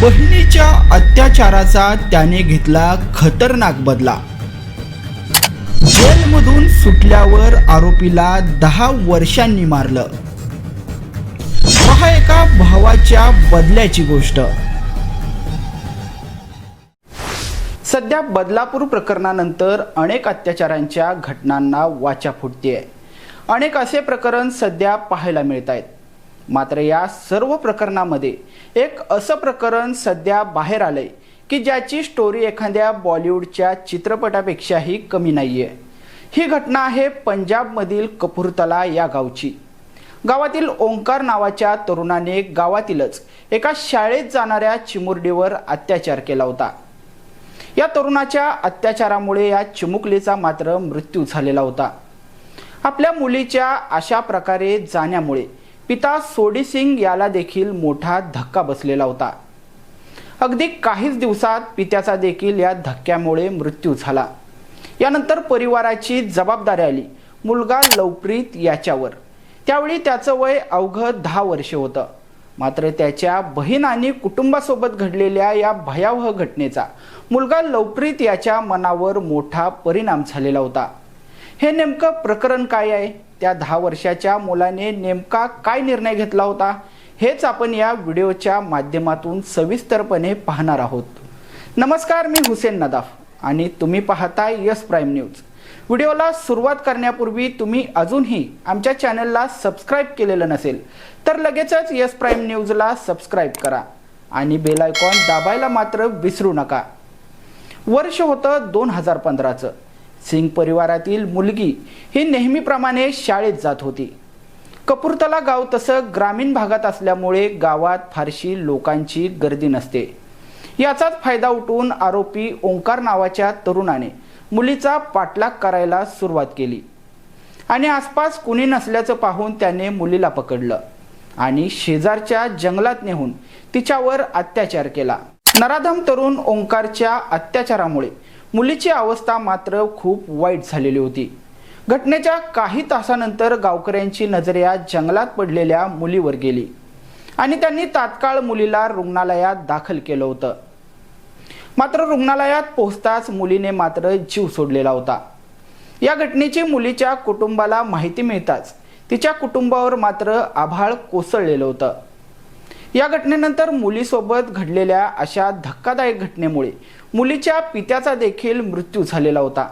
बहिणीच्या अत्याचाराचा त्याने घेतला खतरनाक बदला. जेलमधून सुटल्यावर आरोपीला दहा वर्षांनी मारलं. पहा एका भावाच्या बदल्याची गोष्ट. सध्या बदलापूर प्रकरणानंतर अनेक अत्याचारांच्या घटनांना वाचा फुटते अनेक असे प्रकरण सध्या पाहायला मिळत आहेत मात्र या सर्व प्रकरणामध्ये एक असं प्रकरण सध्या बाहेर आलंय की ज्याची स्टोरी एखाद्या बॉलिवूडच्या चित्रपटापेक्षाही कमी नाही आहे ही घटना आहे पंजाबमधील कपूरतला या गावची. गावातील ओंकार नावाच्या तरुणाने गावातीलच एका शाळेत जाणाऱ्या चिमुरडीवर अत्याचार केला होता. या तरुणाच्या अत्याचारामुळे या चिमुकलीचा मात्र मृत्यू झालेला होता. आपल्या मुलीच्या अशा प्रकारे जाण्यामुळे पिता सोडी सिंग याला देखील मोठा धक्का बसलेला होता. अगदी काहीच दिवसात पित्याचा देखील या धक्क्यामुळे मृत्यू झाला. यानंतर परिवाराची जबाबदारी आली. मुलगा लवप्रीत याच्यावर. त्यावेळी त्याचं वय अवघं दहा वर्षे होतं. मात्र त्याच्या बहीण आणि कुटुंबासोबत घडलेल्या या भयावह घटनेचा मुलगा लवप्रीत याच्या मनावर मोठा परिणाम झालेला होता. हे नेमकं प्रकरण काय आहे? त्या दहा वर्षाच्या मुलाने नेमका काय निर्णय घेतला होता? हेच आपण या व्हिडिओच्या माध्यमातून सविस्तरपणे पाहणार आहोत. नमस्कार मी हुसेन नदाफ आणि तुम्ही पाहताय यस प्राईम न्यूज. व्हिडिओला सुरुवात करण्यापूर्वी तुम्ही अजूनही आमच्या चॅनलला सबस्क्राईब केलेलं नसेल तर लगेचच यस प्राईम न्यूजला सबस्क्राईब करा आणि बेल आयकॉन दाबायला मात्र विसरू नका. वर्ष होतं दोन हजार पंधराचं. सिंग परिवारातील मुलगी ही नेहमीप्रमाणे शाळेत जात होती. कपूरतला गाव तसं ग्रामीण भागात असल्यामुळे गावात फारशी लोकांची गर्दी नसते. याचाच फायदा उठवून आरोपी ओंकार नावाच्या तरुणाने मुलीचा पाठलाग करायला सुरुवात केली. आणि आसपास कुणी नसल्याचं पाहून त्याने मुलीला पकडलं आणि शेजारच्या जंगलात नेहून तिच्यावर अत्याचार केला. नराधम तरुण ओंकारच्या अत्याचारामुळे मुलीची अवस्था मात्र खूप वाईट झालेली होती. घटनेच्या काही तासानंतर गावकऱ्यांची नजर या जंगलात पडलेल्या मुलीवर गेली आणि त्यांनी तात्काळ मुलीला रुग्णालयात दाखल केलं होतं. मात्र रुग्णालयात पोहोचताच मुलीने मात्र जीव सोडलेला होता. या घटनेची मुलीच्या कुटुंबाला माहिती मिळताच तिच्या कुटुंबावर मात्र आभाळ कोसळलेलं होतं. या घटनेनंतर मुलीसोबत घडलेल्या अशा धक्कादायक घटनेमुळे मुलीच्या पित्याचा देखील मृत्यू झालेला होता.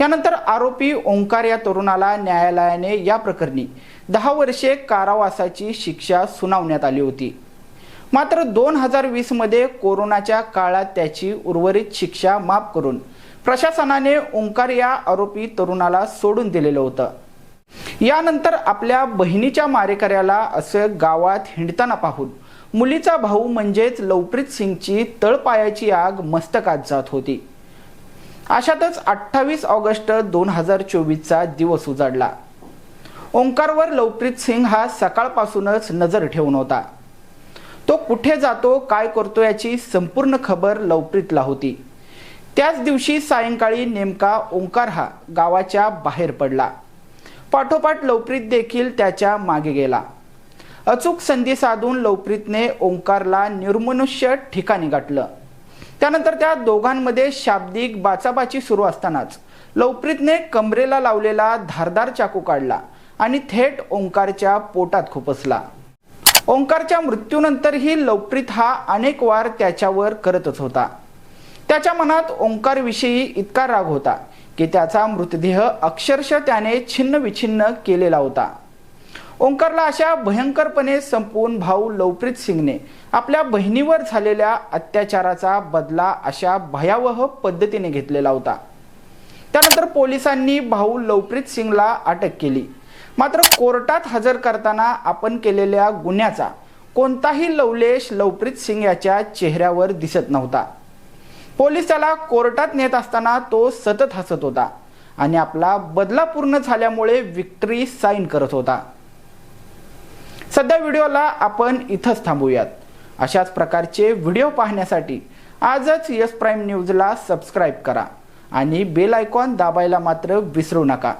यानंतर आरोपी ओंकार या तरुणाला न्यायालयाने या प्रकरणी दहा वर्षे कारावासाची शिक्षा सुनावण्यात आली होती. मात्र दोन हजार वीसमध्ये कोरोनाच्या काळात त्याची उर्वरित शिक्षा माफ करून प्रशासनाने ओंकार या आरोपी तरुणाला सोडून दिलेलं होतं. यानंतर आपल्या बहिणीच्या मारेकऱ्याला असं गावात हिंडताना पाहून मुलीचा भाऊ म्हणजेच लवप्रीत सिंगची तळपायाची आग मस्तकात जात होती. अशातच अठ्ठावीस ऑगस्ट दोन हजार चोवीसचा दिवस उजाडला. ओंकारवर लवप्रीत सिंग हा सकाळपासूनच नजर ठेवून होता. तो कुठे जातो काय करतो याची संपूर्ण खबर लवप्रीतला होती. त्याच दिवशी सायंकाळी नेमका ओंकार हा गावाच्या बाहेर पडला. पाठोपाठ लवप्रीत देखील त्याच्यामागे गेला. अचूक संधी साधून लवप्रीतने ओंकारला निर्मनुष्य ठिकाणी गाठलं. त्यानंतर त्या दोघांमध्ये शाब्दिक बाचाबाची सुरू असतानाच लवप्रीतने कमरेला लावलेला धारदार चाकू काढला आणि थेट ओंकारच्या पोटात खुपसला. ओंकारच्या मृत्यूनंतरही लवप्रीत हा अनेक वार त्याच्यावर करतच होता. त्याच्या मनात ओंकारविषयी इतका राग होता की त्याचा मृतदेह अक्षरशः त्याने छिन्न विछिन्न केलेला होता. ओंकारला अशा भयंकरपणे संपवून भाऊ लवप्रीत सिंगने आपल्या बहिणीवर झालेल्या अत्याचाराचा बदला अशा भयावह पद्धतीने घेतलेला होता. त्यानंतर पोलिसांनी भाऊ लवप्रीत सिंगला अटक केली. मात्र कोर्टात हजर करताना आपण केलेल्या गुन्ह्याचा कोणताही लवलेश लवप्रीत सिंग याच्या चेहऱ्यावर दिसत नव्हता. पोलीस त्याला कोर्टात नेत असताना तो सतत हसत होता आणि आपला बदला पूर्ण झाल्यामुळे विक्ट्री साईन करत होता. सध्या व्हिडिओला आपण इथंच थांबूयात. अशाच प्रकारचे व्हिडिओ पाहण्यासाठी आजच यस प्राईम न्यूजला सबस्क्राईब करा आणि बेल आयकॉन दाबायला मात्र विसरू नका.